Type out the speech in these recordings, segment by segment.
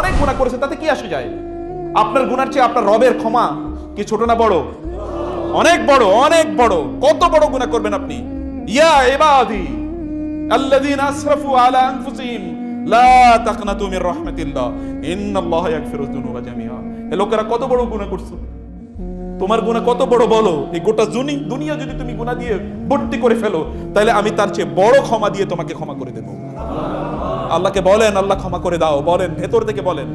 অনেক গুণা করেছে, তাতে কি আসে যায়? আপনার গুনার চেয়ে আপনার রবের ক্ষমা কি ছোট না বড়? অনেক বড় অনেক বড়। কত বড় গুনাহ করবেন আপনি? ইয়া আল্লাযীনা আসরাফু আলা আনফুসিহিম, লা তাকনাতু মির রাহমাতিল্লাহ। ইন্নাল্লাহ যুনুবা এ লোকেরা কত বড় গুনাহ করছ? তোমার গুনাহ কত বড় বলো? এই গোটা জুনি দুনিয়া যদি তুমি গুনাহ দিয়ে ভর্তি করে ফেলো, তাহলে আমি তার চেয়ে বড় ক্ষমা দিয়ে তোমাকে ক্ষমা করে দেব। আল্লাহকে বলেন, আল্লাহ ক্ষমা করে দাও। বলেন, ভেতর থেকে বলেন,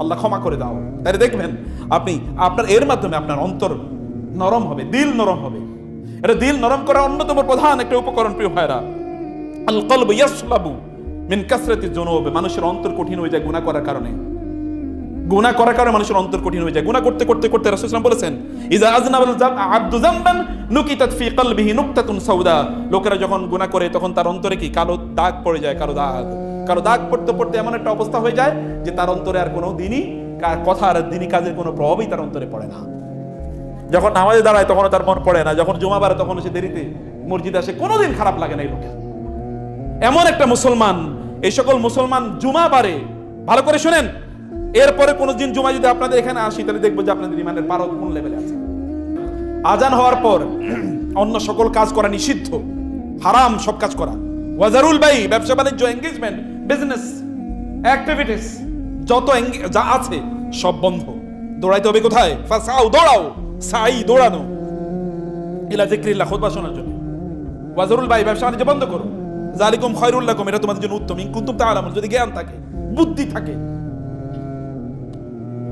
আল্লাহ ক্ষমা করে দাও। তাহলে দেখবেন, আপনি, আপনার, এর মাধ্যমে আপনার অন্তর নরম হবে, দিল নরম হবে। এটা দিল নরম করার অন্যতম প্রধান একটা উপকরণ, প্রিয় ভাইরা আল কলব ইয়াসলাবু মিন কাসরাতি মানুষের অন্তর কঠিন হয়ে যায় গুনাহ করার কারণে। গুনাহ করার কারণে মানুষের অন্তর কঠিন হয়ে যায়। গুনাহ করতে করতে করতে রাসূল সাল্লাল্লাহু বলেছেন ইজা যামবান নুকিতাত ফি কলবিহি নুকতাতুন সাউদা। লোকেরা যখন গুনাহ করে, তখন তার অন্তরে কি? কালো দাগ পড়ে যায়, কালো দাগ। কালো দাগ পড়তে পড়তে এমন একটা অবস্থা হয়ে যায় যে তার অন্তরে আর কোনো দিনই কা- কথার দিনই কাজের কোনো প্রভাবই তার অন্তরে পড়ে না। যখন নামাজে দাঁড়ায় তখন তার মন পড়ে না, যখন জমা বাড়ে তখন সে দেরিতে মসজিদে আসে, কোনোদিন খারাপ লাগে না এই লোকের। এমন একটা মুসলমান, এই সকল মুসলমান জুমা বারে, ভালো করে শুনেন, এরপরে কোনোদিন জুমা যদি আপনাদের এখানে আসি, তাহলে দেখব যে আপনাদের ইমানের পারদ কোন লেভেলে আছে। আজান হওয়ার পর অন্য সকল কাজ করা নিষিদ্ধ, হারাম সব কাজ করা। ওয়াজারুল ভাই ব্যবসা বাণিজ্য এঙ্গেজমেন্ট বিজনেস অ্যাক্টিভিটিস যত যা আছে, সব বন্ধ। দৌড়াইতে হবে কোথায়? ফাসাও দৌড়াও। সাই, দৌড়ানো। ইলা জিক্রিল্লাহ, খুতবা শোনার জন্য। ওয়াজারুল ভাই, ব্যবসা বাণিজ্য বন্ধ করো। জালিকুম খয়রুল লাকুম, এটা তোমাদের জন্য উত্তম। ইন কুনতুম তাআলামুন, যদি জ্ঞান থাকে, বুদ্ধি থাকে।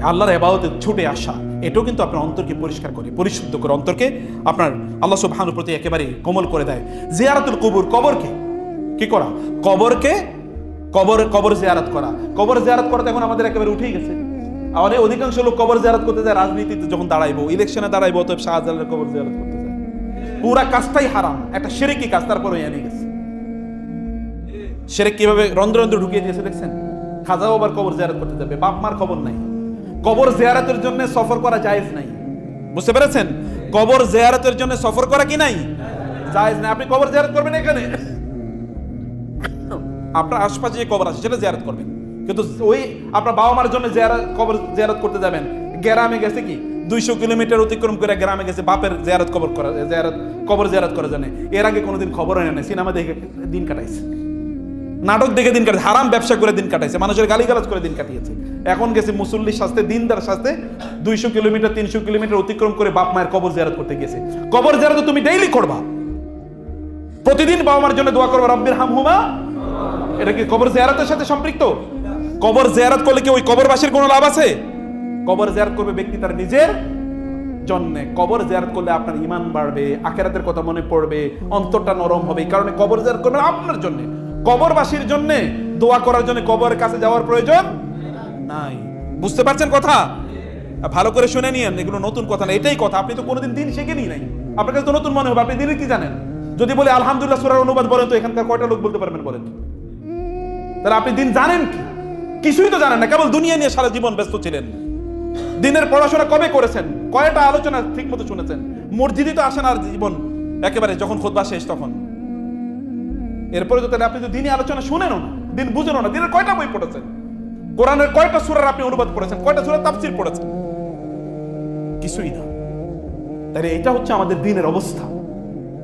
আল্লাহর এবাদতে ছুটে আসা, এটাও কিন্তু আপনার অন্তরকে পরিষ্কার করে, পরিশুদ্ধ করে। অন্তরকে আপনার আল্লাহ সুবহানুর প্রতি একেবারে কোমল করে দেয়। জিয়ারাতুল কবর, কবরকে। কি করা? কবরকে কবর কবর জিয়ারত করা। কবর জিয়ারত করা তো এখন আমাদের একেবারে উঠেই গেছে। আমাদের অধিকাংশ লোক কবর জিয়ারত করতে যায়, রাজনীতিতে যখন দাঁড়াইবো ইলেকশনে দাঁড়াইবো, অতএব শাহজালালের কবর জিয়ারত করতে যায়। পুরা কাজটাই হারাম। একটা সেরেকি কাজ তারপরে এনে গেছে। সেরেক কীভাবে রন্ধ্র রন্ধ্র ঢুকিয়ে দিয়েছে দেখছেন? খাজা বাবার কবর জিয়ারত করতে যাবে বাপ মার খবর নাই। কবর জিয়ারতের জন্য সফর করা জায়েজ নাই। বুঝতে পেরেছেন? কবর জিয়ারতের জন্য সফর করা কি নাই? জায়েজ নাই। আপনি কবর জিয়ারত করবেন এখানে? আপনার আশপাশে যে কবর আছে, সেটা জিয়ারত করবেন। কিন্তু ওই আপনার বাবা মার জন্য কবর জিয়ারত করতে যাবেন। গ্রামে গেছে কি? দুইশো কিলোমিটার অতিক্রম করে গ্রামে গেছে বাপের জিয়ারত কবর করা, জিয়ারত, কবর জিয়ারত করার জন্য। এর আগে কোনোদিন খবর হয় না সিনেমা দেখে দিন কাটাইছে। নাটক দেখে দিন কাটাইছে, হারাম ব্যবসা করে দিন কাটাইছে, মানুষের গালিগালাজ করে দিন কাটিয়েছে। এখন গেছে মুসল্লি শাস্তে, দিনদার শাস্তে, দুইশো কিলোমিটার, তিনশো কিলোমিটার অতিক্রম করে বাপ মায়ের কবর জিয়ারত করতে গেছে। কবর জিয়ারত তুমি ডেইলি করবা। প্রতিদিন বাবা মার জন্য দোয়া করবা, রব্বির হাম হুমা এটা কি কবর জিয়ারতের সাথে সম্পৃক্ত? কবর জিয়ারত করলে কি ওই কবরবাসীর কোনো লাভ আছে? কবর জিয়ারত করবে ব্যক্তি তার নিজের জন্যে। কবর জিয়ারত করলে আপনার ইমান বাড়বে, আখেরাতের কথা মনে পড়বে, অন্তরটা নরম হবে। এই কারণে কবর জিয়ারত করবেন আপনার জন্য। কবরবাসীর জন্য দোয়া করার জন্য কবরের কাছে যাওয়ার প্রয়োজন নাই। বুঝতে পারছেন কথা? ভালো করে শুনে নিয়েন, এগুলো নতুন কথা না, এটাই কথা। আপনি তো কোনোদিন দিন শিখেনি নাই। আপনার কাছে তো নতুন মনে হবে, আপনি দিনের কি জানেন? যদি বলে আলহামদুলিল্লাহ, সুরার অনুবাদ বলেন তো এখানকার কয়টা লোক বলতে পারবেন বলেন? তাহলে আপনি দিন জানেন কি? কিছুই তো জানেন না, কেবল দুনিয়া নিয়ে সারা জীবন ব্যস্ত ছিলেন। দিনের পড়াশোনা কবে করেছেন? কয়টা আলোচনা ঠিক মতো শুনেছেন? মসজিদে তো আসেন আর জীবন, একেবারে যখন খোদবা শেষ তখন। এরপরে তো তাহলে আপনি তো দিনই আলোচনা শুনেনও না, দিন বুঝেনও না, দিনের কয়টা বই পড়েছেন? কোরআনের কয়টা সুরার আপনি অনুবাদ করেছেন? কয়টা সুরার তাফসির পড়েছেন? কিছুই না। তাহলে এটা হচ্ছে আমাদের দিনের অবস্থা।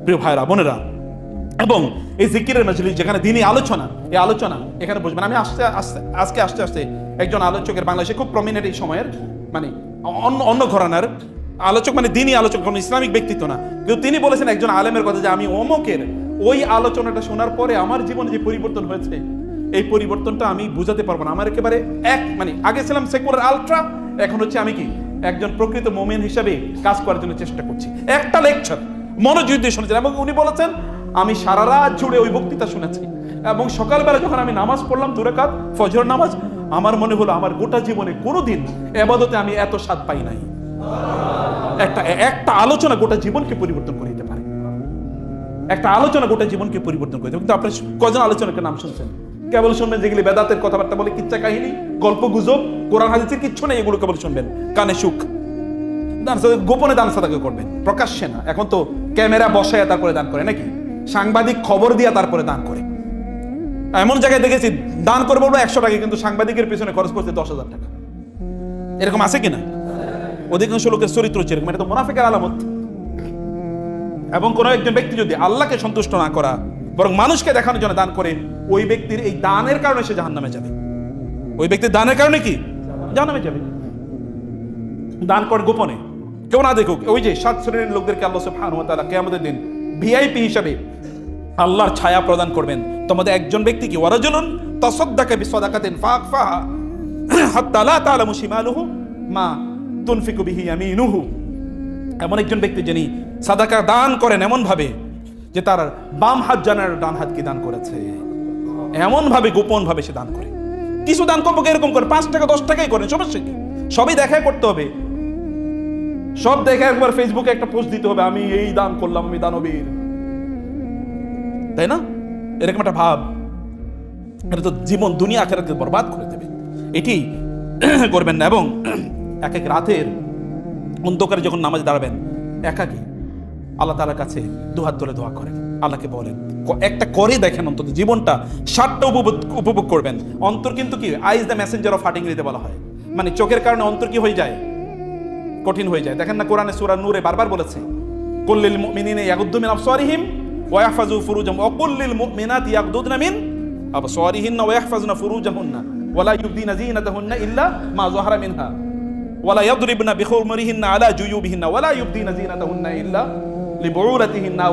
প্রিয় ভাইরা বোনেরা এবং এই জিকিরের মজলিস যেখানে দিনই আলোচনা, এই আলোচনা, এখানে বুঝবেন আমি আসতে আসতে, আজকে আসতে আসতে একজন আলোচকের বাংলাদেশে খুব প্রমিনেন্ট এই সময়ের মানে অন্য অন্য ঘরানার আলোচক মানে দিনই আলোচক, কোনো ইসলামিক ব্যক্তিত্ব না। কিন্তু তিনি বলেছেন একজন আলেমের কথা যে আমি অমকের, ওই আলোচনাটা শোনার পরে আমার জীবনে যে পরিবর্তন হয়েছে, এই পরিবর্তনটা আমি বুঝাতে পারব না। আমার একেবারে এক মানে আগে ছিলাম সেকুলার, আলট্রা, এখন হচ্ছে আমি কি, একজন প্রকৃত মোমেন হিসাবে কাজ করার জন্য চেষ্টা করছি। একটা লেকচার মনোযোগ দিয়ে শুনেছেন এবং উনি বলেছেন আমি সারা রাত জুড়ে ওই বক্তৃতা শুনেছি। এবং সকালবেলা যখন আমি নামাজ পড়লাম, দুরাকাত, ফজর নামাজ, আমার মনে হলো আমার গোটা জীবনে কোনোদিন এবাদতে আমি এত স্বাদ পাই নাই। একটা একটা আলোচনা গোটা জীবনকে পরিবর্তন করে দিতে পারে। একটা আলোচনা গোটা জীবনকে পরিবর্তন করে কিন্তু আপনি কজন আলোচনাকে নাম শুনছেন? কেবল শুনবেন যেগুলি বেদাতের কথাবার্তা বলে, কিচ্ছা কাহিনী, গল্প গুজব, কোরআন হাদিসের কিচ্ছু নেই, এগুলো কেবল শুনবেন। কানে সুখ। দান গোপনে দান সাদাকা করবেন। প্রকাশ্যে না। এখন তো ক্যামেরা বসায় তারপরে দান করে, নাকি? সাংবাদিক খবর দিয়া তারপরে দান করে। এমন জায়গায় দেখেছি, দান করব বলে একশো টাকা, কিন্তু সাংবাদিকের পিছনে খরচ করছে দশ হাজার টাকা। এরকম আছে কিনা? অধিকাংশ লোকের চরিত্র হচ্ছে এরকম এটা তো মুনাফিকের আলামত। এবং কোনো একজন ব্যক্তি যদি আল্লাহকে সন্তুষ্ট না করা, বরং মানুষকে দেখানোর জন্য দান করে, ওই ব্যক্তির এই দানের কারণে সে জাহান নামে যাবে। ওই ব্যক্তির দানের কারণে কি? জাহান নামে যাবে। দান কর গোপনে। কেউ না দেখুক, ওই যে সাত শ্রেণির লোকদেরকে আল্লাহ সুবহানাহু ওয়া তাআলা কিয়ামতের দিন ভিআইপি হিসাবে আল্লাহর ছায়া প্রদান করবেন। তোমাদের একজন ব্যক্তি কি? ওয়ারাজুলুন তাসাদ্দাকা বিসাদাকাতিন ফাকফাহা হাত্তা লা তা'লামু শিমালুহু মা তুনফিকু বিহি ইয়ামিনুহু। এমন একজন ব্যক্তি যিনি সাদাকা দান করেন এমন ভাবে যে তার বাম হাত জানার ডান হাত কি দান করেছে? এমন ভাবে গোপন ভাবে সে দান করে। কিছু দান করব এরকম করে? পাঁচ টাকা, দশ টাকাই করেন সমস্যা কি? সবই দেখা করতে হবে। সব দেখে একবার ফেসবুকে একটা পোস্ট দিতে হবে, আমি এই দান করলাম, আমি দানবীর। তাই না? এরকম একটা ভাব। এটা তো জীবন, দুনিয়া, আখেরাতকে বরবাদ করে দেবে। এটি করবেন না এবং এক এক রাতের অন্ধকারে যখন নামাজ দাঁড়াবেন, একাকি আল্লাহ তালার কাছে দুহাত ধরে দোয়া করেন। আল্লাহকে বলেন একটা করে দেখেন অন্তত জীবনটা, ষাটটা উপভোগ উপভোগ করবেন। অন্তর কিন্তু কি? Eyes the messenger of hearting দিতে বলা হয়। মানে চোখের কারণে অন্তর কি হয়ে যায়? কঠিন হয়ে যায়। দেখেন না কোরআনে সূরা নূরে বারবার বলেছে, কুল্লিল মুমিনিনা ইয়াগুদ্দু মিন আবসারিহিম ওয়া ইয়াহফাজু ফুরুজাহুম ওয়া কুল্লিল মুমিনাতি ইয়াগুদ্দুনা মিন আবসারিহিন্না ওয়া ইয়াহফাজনা ফুরুজাহুন্না ওয়া লা ইউবদিনা যিনাতাহুন্না ইল্লা মা যাহারা মিনহা ওয়া লা ইয়াদরিবনা আলা জুয়ুবিহিন্না ওয়া লা ইউবদিনা ইল্লা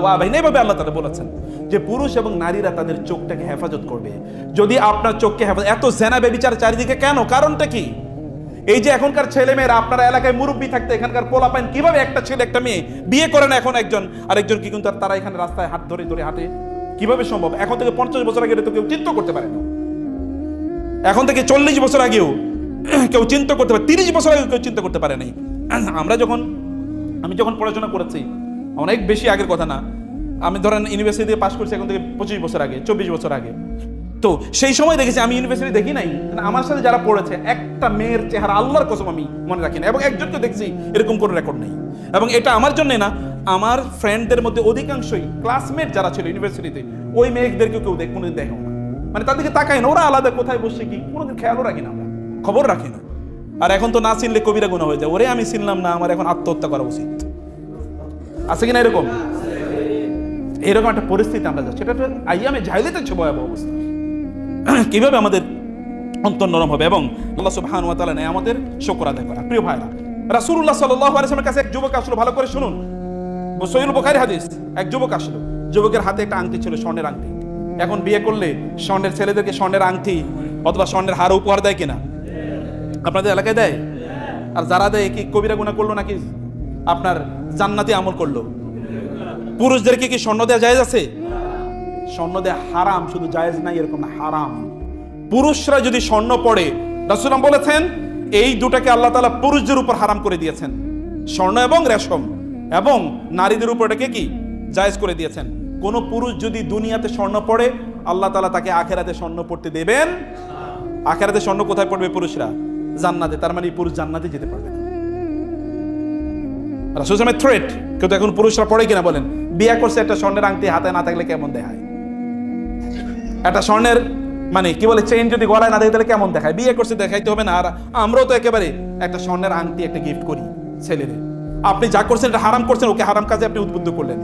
ওয়া বাইনা এভাবে আল্লাহ তাআলা বলেছেন যে পুরুষ এবং নারীরা তাদের চোখটাকে হেফাজত করবে। যদি আপনার চোখকে হেফাজত এত জেনা বেবিচার চারিদিকে কেন? কারণটা কি? এই যে এখনকার ছেলে মেয়েরা আপনার এলাকায় মুরব্বী থাকতে এখানকার পোলা পাইন কীভাবে একটা ছেলে, একটা মেয়ে বিয়ে করে না এখন একজন? আরেকজন কি কিন্তু তারা এখানে রাস্তায় হাত ধরে ধরে হাঁটে? কীভাবে সম্ভব? এখন থেকে পঞ্চাশ বছর আগে তো কেউ চিন্তা করতে পারে না। এখন থেকে চল্লিশ বছর আগেও কেউ চিন্তা করতে পারে, তিরিশ বছর আগেও কেউ চিন্তা করতে পারে নাই। আমরা যখন, আমি যখন পড়াশোনা করেছি অনেক বেশি আগের কথা না। আমি ধরেন ইউনিভার্সিটি থেকে পাশ করছি এখন থেকে পঁচিশ বছর আগে, চব্বিশ বছর আগে। তো সেই সময় দেখেছি আমি ইউনিভার্সিটি দেখি নাই। আমার সাথে যারা পড়েছে, একটা মেয়ের চেহারা আল্লাহর কসম আমি মনে রাখি না এবং একজনকে দেখছি এরকম কোনো রেকর্ড নেই। এবং এটা আমার জন্য না, আমার ফ্রেন্ডদের মধ্যে অধিকাংশই ক্লাসমেট যারা ছিল ইউনিভার্সিটিতে ওই মেয়েদেরকে কেউ দেখ কোনোদিন দেখেও না। মানে তাদেরকে তাকাই না, ওরা আলাদা কোথায় বসছে কি, কোনোদিন খেয়ালও রাখি না আমরা। খবর রাখি না। আর এখন তো না চিনলে কবিরা গুণা হয়ে যায়। ওরে আমি চিনলাম না, আমার এখন আত্মহত্যা করা উচিত। আছে কিনা এরকম? এরকম একটা পরিস্থিতি আমরা যাচ্ছি। এটা আইয়ামে হচ্ছে ভয়াবহ অবস্থা। কীভাবে আমাদের অন্তর নরম হবে এবং আল্লাহ সুবহান ওয়া তাআলা আমাদের শুকর আদায় করা। প্রিয় ভাইরা, রাসূলুল্লাহ সাল্লাল্লাহু আলাইহি ওয়াসাল্লামের কাছে এক যুবক আসলো। ভালো করে শুনুন। সহিহুল বুখারী হাদিস। এক যুবক আসলো। যুবকের হাতে একটা আংটি ছিল, স্বর্ণের আংটি। এখন বিয়ে করলে স্বর্ণের ছেলেদেরকে স্বর্ণের আংটি অথবা স্বর্ণের হার উপহার দেয় কিনা? আপনাদের এলাকায় দেয়? আর যারা দেয়, কি কবিরা গুণা করল নাকি? আপনার জান্নাতি আমল করল। পুরুষদেরকে কি স্বর্ণ দেওয়া জায়েজ আছে? স্বর্ণ দেওয়া হারাম, শুধু জায়েজ নাই, এরকম হারাম। পুরুষরা যদি স্বর্ণ পড়ে রাসুলাম বলেছেন, এই দুটাকে আল্লাহ তালা পুরুষদের উপর হারাম করে দিয়েছেন। স্বর্ণ এবং রেশম। এবং নারীদের উপর এটাকে কি? জায়েজ করে দিয়েছেন। কোন পুরুষ যদি দুনিয়াতে স্বর্ণ পড়ে, আল্লাহ তাআলা তাকে আখেরাতে স্বর্ণ পড়তে দেবেন। আখেরাতে স্বর্ণ কোথায় পড়বে পুরুষরা? জান্নাতে। তার মানে পুরুষ জান্নাতে যেতে পারবে রাসুল থ্রেট কিন্তু এখন পুরুষরা পড়ে কিনা বলেন? বিয়ে করছে একটা স্বর্ণের আংটি হাতে না থাকলে কেমন দেখায়? একটা স্বর্ণের মানে কি বলে চেইন যদি গলায় না দেখে তাহলে কেমন দেখায়? বিয়ে করছে, দেখাইতে হবে না। আর আমরাও তো একেবারে একটা স্বর্ণের আংটি, একটা গিফট করি ছেলেরে আপনি যা করছেন, এটা হারাম করছেন, ওকে হারাম কাজে আপনি উদ্বুদ্ধ করলেন।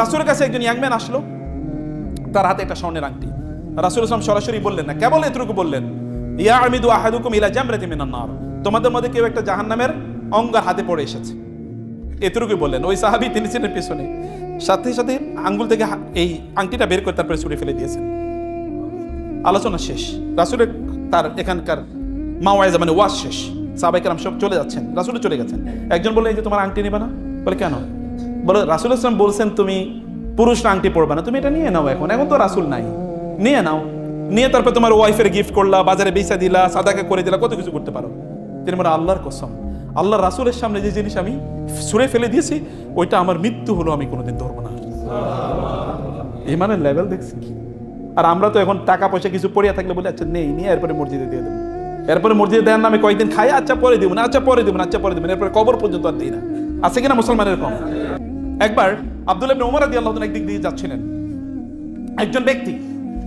রাসুলের কাছে একজন ইয়াংম্যান আসলো, তার হাতে একটা স্বর্ণের আংটি। রাসুল ইসলাম সরাসরি বললেন না, কেবল এতটুকু বললেন ইয়া আমিদু আহাদুকুম ইলা জামরাতি মিনান নার। তোমাদের মধ্যে কেউ একটা জাহান্নামের অঙ্গার হাতে পড়ে এসেছে। এতটুকুই বললেন। ওই সাহাবি তিনি ছিলেন পিছনে। সাথে সাথে আঙ্গুল থেকে এই আংটিটা বের করে তারপরে ছুড়ে ফেলে দিয়েছেন। আলোচনা শেষ। রাসুলের তার এখানকার মাওয়াইজা মানে ওয়াজ শেষ। সাহাবাইকার সব চলে যাচ্ছেন রাসুলে চলে গেছেন। একজন বলে এই যে তোমার আংটি নেবে না? বলে কেন? বলে রাসুল ইসলাম বলছেন তুমি পুরুষরা আংটি পড়বে না তুমি এটা নিয়ে নাও এখন এখন তো রাসুল নাই। নিয়ে নাও। নিয়ে তারপর তোমার ওয়াইফের গিফট করলা বাজারে বেচা দিলা সাদাকে করে দিলা কত কিছু করতে পারো। তিনি বলে আল্লাহর কসম আল্লাহ রাসুলের সামনে যে জিনিস আমি ছুঁড়ে ফেলে দিয়েছি ওইটা আমার মৃত্যু হলো আমি কোনোদিন ধরবো না। ইমানের লেভেল দেখছি কি? আর আমরা তো এখন টাকা পয়সা কিছু পড়িয়া থাকলে বলে আচ্ছা নেই, নিয়ে এরপরে মসজিদে দিয়ে দেবো। এরপরে মসজিদে দেওয়ার নামে কয়েকদিন খাই আচ্ছা পরে দিব না আচ্ছা পরে দিব না আচ্ছা পরে দিব না। এরপরে কবর পর্যন্ত আর দিই না। আছে কিনা মুসলমানের কম? একবার আব্দুল ইবনে ওমর রাদিয়াল্লাহু তাআলা একদিক দিয়ে যাচ্ছিলেন। একজন ব্যক্তি,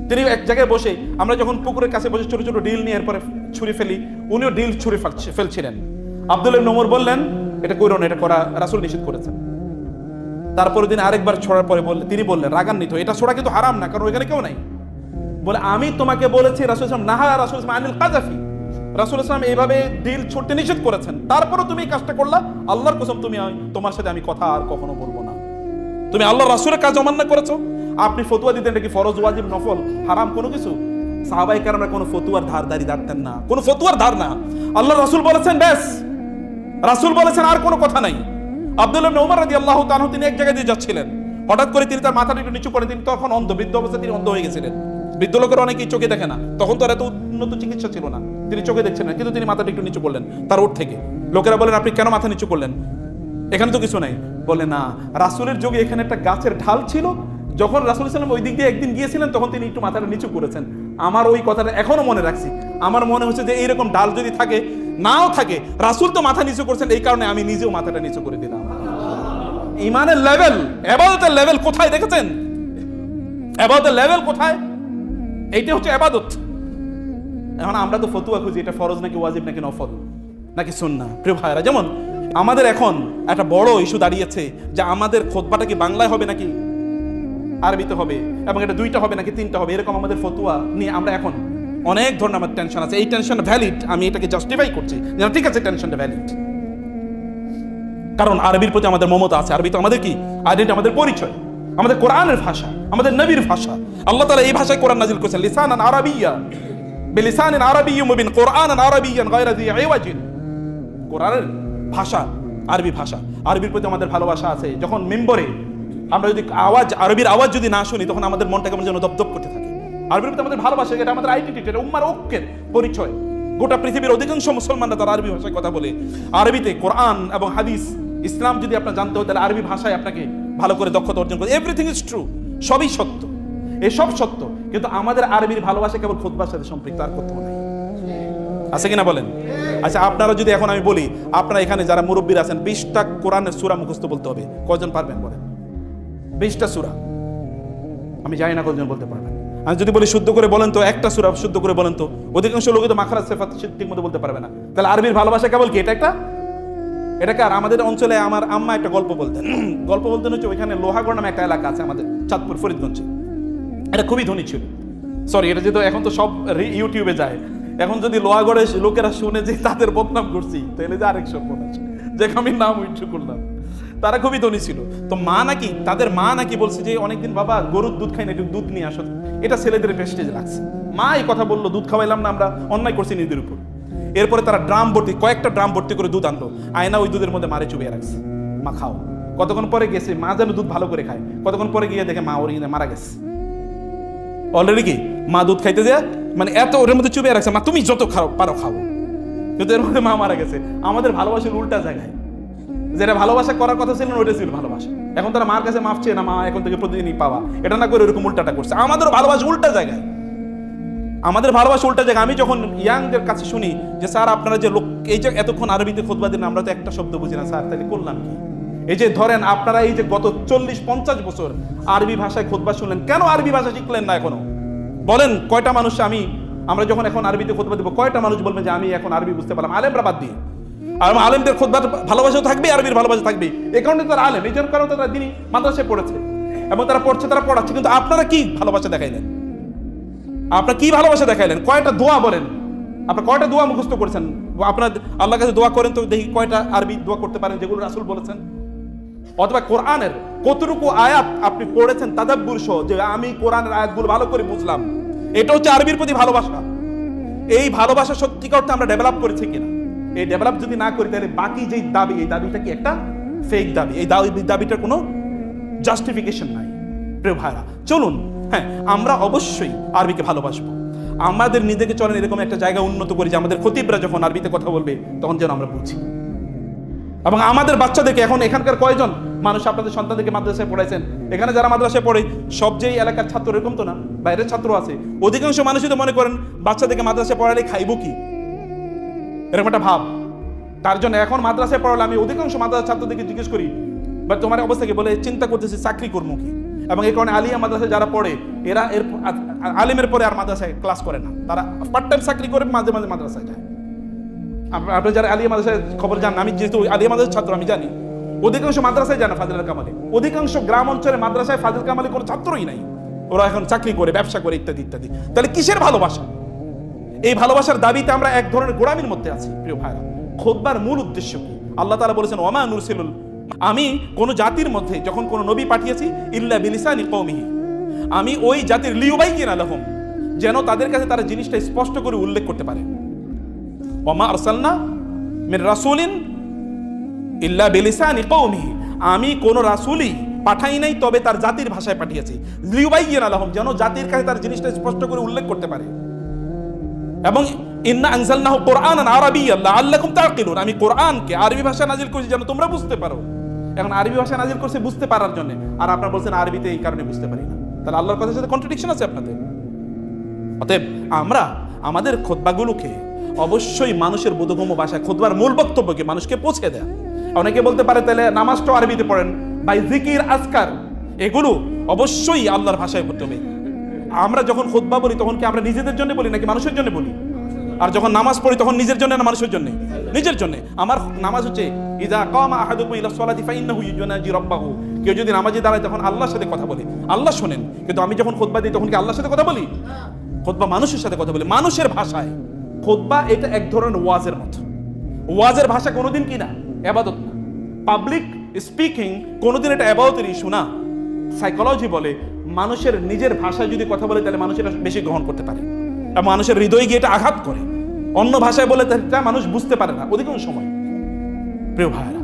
তিনি এক জায়গায় বসে, আমরা যখন পুকুরের কাছে বসে ছোট ছোট ডিল নিয়ে এরপরে ছুরি ফেলি, উনিও ডিল ছুরি ফেলছে- ফেলছিলেন। আব্দুল ইবনে ওমর বললেন, এটা করো না, এটা করা, রাসূল নিষেধ করেছেন। তারপরে দিন আরেকবার ছড়ার পরে বললেন তিনি বললেন, রাগান্বিত, এটা ছোড়া কিন্তু হারাম না, কারণ ওইখানে কেউ নাই। বলে, আমি তোমাকে বলেছি, রাসুল ইসলাম নাহা রাসুল ইসলাম আনিল কাজাফি। রাসুল ইসলাম এইভাবে ডিল ছুটতে নিষেধ করেছেন। তারপরে তুমি এই কাজটা করলা। আল্লাহর কসম, তুমি তোমার সাথে আমি কথা আর কখনো বলব না। তুমি আল্লাহ রাসুলের কাজ অমান্য করেছ। আপনি ফতুয়া দিতেন নাকি ফরজ, ওয়াজিব, নফল, হারাম কোনো কিছু? সাহাবাই কারণে কোনো ফতুয়ার ধার দাঁড়ি দাঁড়তেন না। কোনো ফতুয়ার ধার না। আল্লাহ রাসুল বলেছেন, ব্যাস। রাসুল বলেছেন, আর কোনো কথা নাই। আব্দুল্লাহ উমর রাদি আল্লাহ তানহু তিনি এক জায়গায় দিয়ে যাচ্ছিলেন। হঠাৎ করে তিনি তার মাথাটা একটু নিচু করেন তিনি তখন অন্ধ, বৃদ্ধ অবস্থায় তিনি অন্ধ হয়ে গেছিলেন। বৃদ্ধ লোকের অনেকেই চোখে দেখে না। তখন তো আর এত উন্নত চিকিৎসা ছিল না। তিনি চোখে দেখছেন না, কিন্তু তিনি মাথাটা একটু নিচু করলেন, তার ওর থেকে। লোকেরা বলেন, আপনি কেন মাথা নিচু করলেন? এখানে তো কিছু নাই। বলে, না, রাসুলের যুগে এখানে একটা গাছের ঢাল ছিল, যখন রাসুল ইসলাম ওই দিক দিয়ে একদিন গিয়েছিলেন, তখন তিনি একটু মাথাটা নিচু করেছেন। আমার ওই কথাটা এখনও মনে রাখছি। আমার মনে হচ্ছে যে এইরকম ডাল যদি থাকে, নাও থাকে, রাসুল তো মাথা নিচু করছেন, এই কারণে আমি নিজেও মাথাটা নিচু করে দিলাম। ইমানের লেভেল এবাদতের লেভেল কোথায় দেখেছেন? এবাদতের লেভেল কোথায়? এইটা হচ্ছে এবাদত এখন আমরা তো ফতুয়া খুঁজি, এটা ফরজ নাকি ওয়াজিব নাকি নফল? নাকি সুন্না প্রিয় ভাইরা যেমন আমাদের এখন একটা বড় ইস্যু দাঁড়িয়েছে যে আমাদের খোদবাটা কি বাংলায় হবে নাকি আরবিতে হবে, এবং এটা দুইটা হবে নাকি তিনটা হবে, এরকম আমাদের ফতুয়া নিয়ে আমরা এখন অনেক ধরনের আমার টেনশন আছে। এই টেনশন ভ্যালিড আমি এটাকে জাস্টিফাই করছি ঠিক আছে টেনশনটা ভ্যালিড কারণ আরবির প্রতি আমাদের মমতা আছে। আরবি তো আমাদের কি? আইডেন্টি আমাদের পরিচয়। আমাদের কোরআনের ভাষা, আমাদের নবীর ভাষা। আল্লাহ তাআলা এই ভাষায় কোরআন নাজিল করেছেন, লিসানান আরাবিয়্যা। বিলিসানিন আরাবিয়্যিম মুবিন, কোরআনান আরাবিয়্যান গায়রা যি ইওয়াজিন। কোরআনের ভাষা, আরবি ভাষা। আরবির প্রতি আমাদের ভালোবাসা আছে। যখন মেম্বরে আমরা যদি আওয়াজ, আরবির আওয়াজ যদি না শুনি, তখন আমাদের মনটা কেমন যেন দপদপ করতে থাকে। আরবির প্রতি আমাদের ভালোবাসা, এটা আমাদের আইডেন্টিটি এটা উম্মার ঐক্যের পরিচয়। গোটা পৃথিবীর অধিকাংশ মুসলমানরা তারা আরবি ভাষায় কথা বলে। আরবিতে কোরআন এবং হাদিস, ইসলাম যদি আপনার জানতে হয়, তাহলে আরবি ভাষায় আপনাকে ভালো করে দক্ষতা অর্জন করে। এভরিথিং ইজ ট্রু সবই সত্য। এসব সত্য, কিন্তু আমাদের আরবির ভালোবাসা কেবল খুদবার সাথে সম্পৃক্ত, আর কোথাও নাই। আছে কিনা বলেন? আচ্ছা আপনারা যদি এখন আমি বলি, আপনারা এখানে যারা মুরব্বীর আছেন, বিশটা কোরআনের সুরা মুখস্থ বলতে হবে। কজন পারবেন বলেন? বিশটা সুরা। আমি জানি না কজন বলতে পারবেন। আমি যদি বলি শুদ্ধ করে বলেন তো, একটা সুরা শুদ্ধ করে বলেন তো, অধিকাংশ লোক তো মাখারাজ সেফাত ঠিক মতো বলতে পারবে না। তাহলে আরবির ভালোবাসা কেবল কি, এটা একটা? এটা কার? আমাদের অঞ্চলে আমার আম্মা একটা গল্প বলতেন। গল্প বলতেন হচ্ছে ওইখানে লোহাগড় নামে একটা এলাকা আছে আমাদের চাঁদপুর, ফরিদগঞ্জে। এটা খুবই ধনী ছিল। সরি এটা যেহেতু এখন তো সব ইউটিউবে যায়। এখন যদি লোহাগড়ে লোকেরা শুনে যে তাদের বদনাম করছি, তাহলে যে আরেক সব আছে। যে আমি নাম উইঠু করলাম। তারা খুবই ধনী ছিল। তো মা নাকি, তাদের মা নাকি বলছে যে, অনেকদিন বাবা গরুর দুধ খাই না, একটু দুধ নিয়ে আসো। এটা ছেলেদের প্রেস্টেজে লাগছে। মা এই কথা বলল, দুধ খাওয়াইলাম না আমরা, অন্যায় করছি নিজেদের উপর। এরপরে তারা ড্রাম ভর্তি, কয়েকটা ড্রাম ভর্তি করে দুধ আনলো। আয়না ওই দুধের মধ্যে মারে চুবিয়ে রাখছে। মা, খাও। কতক্ষণ পরে গেছে, মা যেন দুধ ভালো করে খায়। কতক্ষণ পরে গিয়ে দেখে মা ওর মারা গেছে। অলরেডি কি? মা দুধ খাইতে যায় মানে এত ওর মধ্যে চুবিয়ে রাখছে, মা, তুমি যত খাও, পারো খাও। কিন্তু এর মধ্যে মা মারা গেছে। আমাদের ভালোবাসার উল্টা জায়গায়। যেটা ভালোবাসা করার কথা ছিল না, ওইটা ছিল ভালোবাসা। এখন তারা মার কাছে মাফ চেয়ে না, মা এখন থেকে প্রতিদিনই পাওয়া। এটা না করে ওরকম উল্টাটা করছে। আমাদের ভালোবাসা উল্টা জায়গায়। আমাদের ভালোবাসা উল্টা জায়গাা আমি যখন ইয়াংদের কাছে শুনি যে, স্যার, আপনারা যে লোক, এই যে এতক্ষণ আরবিতে খোদবা দিন আমরা তো একটা শব্দ বুঝি না। স্যার, তাহলে করলাম কি? এই যে ধরেন আপনারা এই যে গত চল্লিশ, পঞ্চাশ বছর আরবি ভাষায় খোদবা শুনলেন, কেন আরবি ভাষা শিখলেন না এখনও? বলেন, কয়টা মানুষ আমি, আমরা যখন এখন আরবিতে খোদবা দেবো, কয়টা মানুষ বলবেন যে আমি এখন আরবি বুঝতে পারলাম? আলেমরা বাদ দিয়ে। আর আলেমদের খোদবার ভালোবাসা থাকবে, আরবির ভালোবাসা থাকবে। এই কারণে তারা আলেম, এই জন্য কারণে তারা দিনই মাদ্রাসায় পড়েছে এবং তারা পড়ছে, তারা পড়াচ্ছে। কিন্তু আপনারা কি ভালোবাসা দেখাইলেন? আপনার কি ভালোবাসা দেখাইলেন? কয়টা দোয়া বলেন? আপনার কয়টা দোয়া মুখস্থ করেছেন? আপনার আল্লাহ কাছে দোয়া করেন তো দেখি কয়টা আরবি দোয়া করতে পারেন যেগুলো রাসুল বলেছেন? অথবা কোরআনের কতটুকু আয়াত আপনি পড়েছেন তাদাব্বুর সহ, যে আমি কোরআনের আয়াতগুলো ভালো করে বুঝলাম, এটা হচ্ছে আরবির প্রতি ভালোবাসা। এই ভালোবাসা সত্যিকার অর্থে আমরা ডেভেলপ করেছি কিনা? এই ডেভেলপ যদি না করি, তাহলে বাকি যেই দাবি, এই দাবিটা কি একটা ফেক দাবি? এই দাবি দাবিটার কোনো জাস্টিফিকেশন নাই। প্রিয় ভাইরা, চলুন হ্যাঁ আমরা অবশ্যই আরবিকে ভালোবাসবো। আমাদের নিজেকে চলেন এরকম একটা জায়গা উন্নত করি যে আমাদের খতিবরা যখন আরবিতে কথা বলবে, তখন যেন আমরা বুঝি। এবং আমাদের বাচ্চাদেরকে এখন এখানকার কয়জন মানুষ আপনাদের সন্তানদেরকে মাদ্রাসায় পড়াইছেন? এখানে যারা মাদ্রাসায় পড়ে, সব যেই এলাকার ছাত্র এরকম তো না? বাইরের ছাত্র আছে। অধিকাংশ মানুষই তো মনে করেন, বাচ্চাদেরকে মাদ্রাসায় পড়ালে খাইবো কি? এরকম একটা ভাব। তার জন্য এখন মাদ্রাসায় পড়ালে আমি অধিকাংশ মাদ্রাসা ছাত্রদেরকে জিজ্ঞেস করি বা তোমার অবস্থা কি? বলে, চিন্তা করতেছি, চাকরি করব কি? এবং এই কারণে আলিয়া মাদ্রাসায় যারা পড়ে, এরা এর আলিমের পরে আর মাদ্রাসায় ক্লাস করে না। তারা পার্ট টাইম চাকরি করে মাঝে মাঝে মাদ্রাসায় যায়। আপনি যারা আলিয়া মাদ্রাসায় খবর জানেন, আমি যেহেতু আলিয়া মাদ্রাসার ছাত্র, আমি জানি। অধিকাংশ মাদ্রাসায় যায় না ফাজিল কামালে। অধিকাংশ গ্রাম অঞ্চলে মাদ্রাসায় ফাজিল কামালে কোনো ছাত্রই নাই। ওরা এখন চাকরি করে, ব্যবসা করে, ইত্যাদি ইত্যাদি। তাহলে কিসের ভালোবাসা? এই ভালোবাসার দাবিতে আমরা এক ধরনের গোড়ামির মধ্যে আছি, প্রিয় ভাইরা খোদবার মূল উদ্দেশ্য কি? আল্লাহ তাআলা বলেছেন ওমা নুরসিলুল আমি কোন জাতির মধ্যে যখন কোন নবী পাঠিয়েছি, ইল্লা বিলিসানি কওমিহি আমি ওই জাতির লিউবাই কিনা লাহুম, যেন তাদের কাছে তারা জিনিসটা স্পষ্ট করে উল্লেখ করতে পারে। আমি কোন রাসূলই পাঠাই নাই, তবে তার জাতির ভাষায় পাঠিয়েছি। যেন জাতির কাছে তার জিনিসটা স্পষ্ট করে উল্লেখ করতে পারে। এবং আমি কোরআনকে আরবি ভাষা নাজিল করেছি যেন তোমরা বুঝতে পারো। এখন আরবি ভাষা নাজিল করছে বুঝতে পারার জন্য। আর আপনারা বলছেন আরবিতে এই কারণে বুঝতে পারি না। তাহলে আল্লাহর কথার সাথে কন্ট্রাডিকশন আছে আপনাদের? অতএব আমরা আমাদের খোদবাগুলোকে অবশ্যই মানুষের বোধগম্য ভাষায় খোদবার মূল বক্তব্যকে মানুষকে পৌঁছে দেয়। অনেকে বলতে পারে তাহলে নামাজটাও আরবিতে পড়েন বাই জিকির, আজকার, এগুলো অবশ্যই আল্লাহর ভাষায় হতে হবে। আমরা যখন খোদবা বলি, তখন কি আমরা নিজেদের জন্য বলি নাকি মানুষের জন্য বলি? আর যখন নামাজ পড়ি, তখন নিজের জন্য না মানুষের জন্য? নিজের জন্য। আমার নামাজ হচ্ছে ইদা কামা আহাদুকুম ইলা সলাতি ফাইন্নাহু ইউনাজি রাব্বাহু। কেউ যদি নামাজে দাঁড়ায়, তখন আল্লাহর সাথে কথা বলে। আল্লাহ শোনেন, কিন্তু আমি যখন খোদবা দিই, তখন কি আল্লাহর সাথে কথা বলি? খোদবা মানুষের সাথে কথা বলি, মানুষের ভাষায়। খোদবা এটা এক ধরনের ওয়াজের মতো। ওয়াজের ভাষা কোনোদিন কি না? এবাদত না পাবলিক স্পিকিং কোনোদিন এটা এবাদতের ইস্যু না। সাইকোলজি বলে মানুষের নিজের ভাষায় যদি কথা বলে তাহলে মানুষ এটা বেশি গ্রহণ করতে পারে। আর মানুষের হৃদয়ে গিয়ে এটা আঘাত করে। অন্য ভাষায় বলে তা মানুষ বুঝতে পারে না। অধিকাংশ সময়। প্রিয় ভাইরা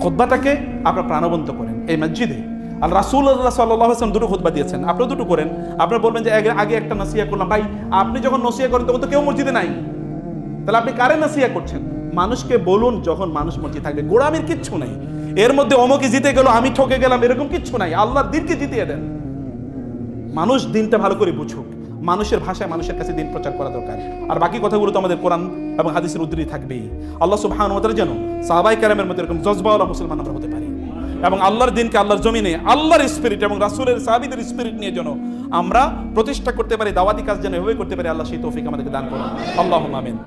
খোদবাটাকে আপনার প্রাণবন্ত করেন। এই মসজিদে আর রাসুল সাল্লাহ আসলাম দুটো খোদবা দিয়েছেন। আপনি দুটো করেন। আপনারা বলবেন যে আগে- একটা নসিয়া করলাম। ভাই, আপনি যখন নসিয়া করেন, তখন তো কেউ মসজিদে নাই। তাহলে আপনি কারে নসিয়া করছেন? মানুষকে বলুন যখন মানুষ মসজিদ থাকবে। গোড়ামির কিচ্ছু নাই। এর মধ্যে অমকে জিতে গেল, আমি ঠকে গেলাম, এরকম কিচ্ছু নাই। আল্লাহর দিনকে জিতিয়ে দেন। মানুষ দিনটা ভালো করে বুঝুক। মানুষের ভাষায় মানুষের কাছে দিন প্রচার করা দরকার। আর বাকি কথাগুলো তো আমাদের কোরআন এবং হাদিসের উদ্ধৃতি থাকবেই। আল্লাহ সুবহান যেন সাহাবাই কেরামের মধ্যে এরকম জজবাওয়ালা মুসলমান আমরা হতে পারি। এবং আল্লাহর দিনকে আল্লাহর জমিনে, আল্লাহর স্পিরিট এবং রাসুলের, সাহাবিদের স্পিরিট নিয়ে যেন আমরা প্রতিষ্ঠা করতে পারি, দাওয়াতি কাজ যেন এভাবে করতে পারি, আল্লাহ সেই তৌফিক আমাদেরকে দান করুন। আল্লাহ আমিন।